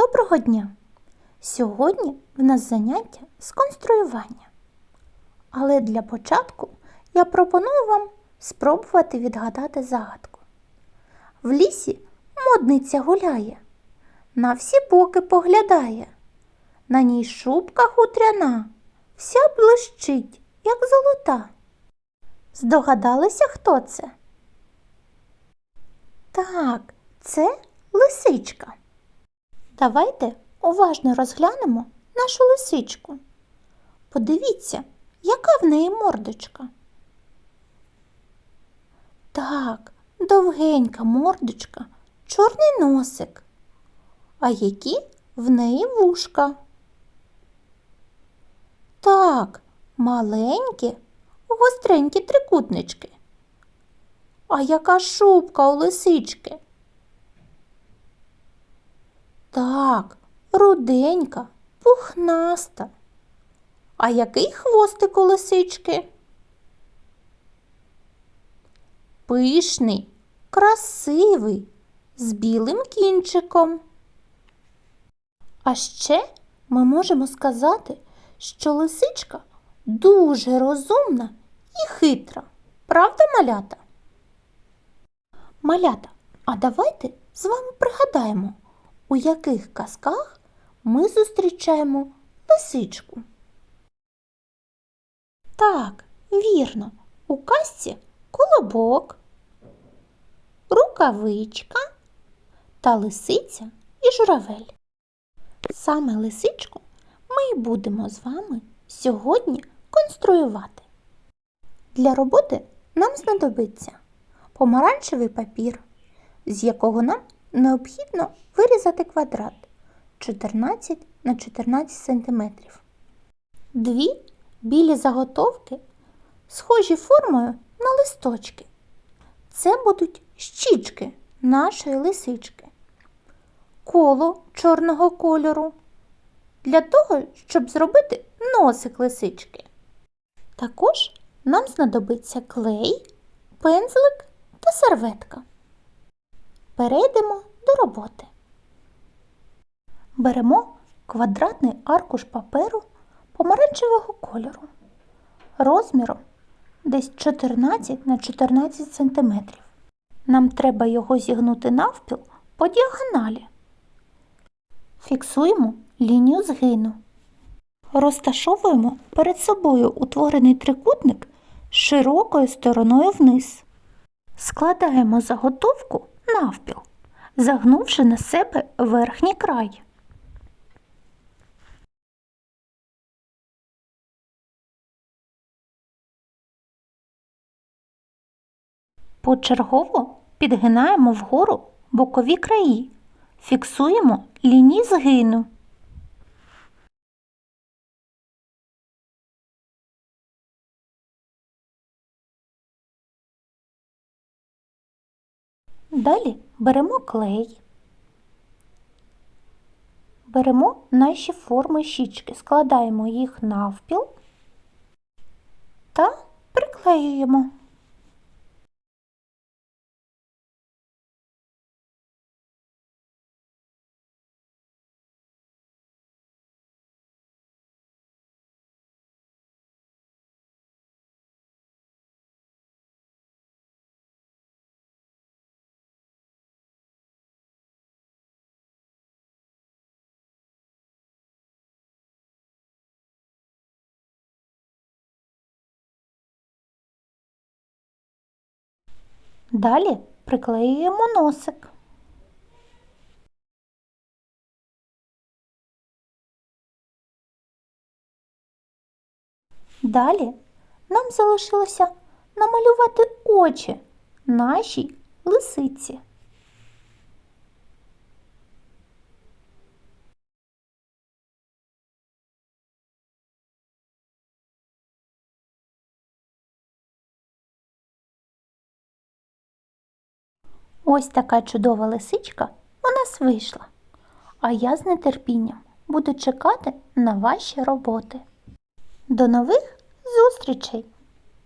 Доброго дня! Сьогодні в нас заняття з конструювання. Але для початку я пропоную вам спробувати відгадати загадку. В лісі модниця гуляє, на всі боки поглядає. На ній шубка хутряна, вся блищить, як золота. Здогадалися, хто це? Так, це лисичка. Давайте уважно розглянемо нашу лисичку. Подивіться, яка в неї мордочка. Так, довгенька мордочка, чорний носик. А які в неї вушка? Так, маленькі, гостренькі трикутнички. А яка шубка у лисички? Так, руденька, пухнаста. А який хвостик у лисички? Пишний, красивий, з білим кінчиком. А ще ми можемо сказати, що лисичка дуже розумна і хитра. Правда, малята? Малята, а давайте з вами пригадаємо, у яких казках ми зустрічаємо лисичку. Так, вірно, у казці колобок, рукавичка та лисиця і журавель. Саме лисичку ми й будемо з вами сьогодні конструювати. Для роботи нам знадобиться помаранчевий папір, з якого нам необхідно вирізати квадрат 14 на 14 см. Дві білі заготовки, схожі формою на листочки. Це будуть щічки нашої лисички. Коло чорного кольору для того, щоб зробити носик лисички. Також нам знадобиться клей, пензлик та серветка. Перейдемо до роботи. Беремо квадратний аркуш паперу помаранчевого кольору розміром десь 14 на 14 см. Нам треба його зігнути навпіл по діагоналі. Фіксуємо лінію згину. Розташовуємо перед собою утворений трикутник широкою стороною вниз. Складаємо заготовку навпіл, загнувши на себе верхній край. Почергово підгинаємо вгору бокові краї, фіксуємо лінії згину. Далі беремо клей, беремо наші форми щічки, складаємо їх навпіл та приклеюємо. Далі приклеюємо носик. Далі нам залишилося намалювати очі нашій лисиці. Ось така чудова лисичка у нас вийшла. А я з нетерпінням буду чекати на ваші роботи. До нових зустрічей!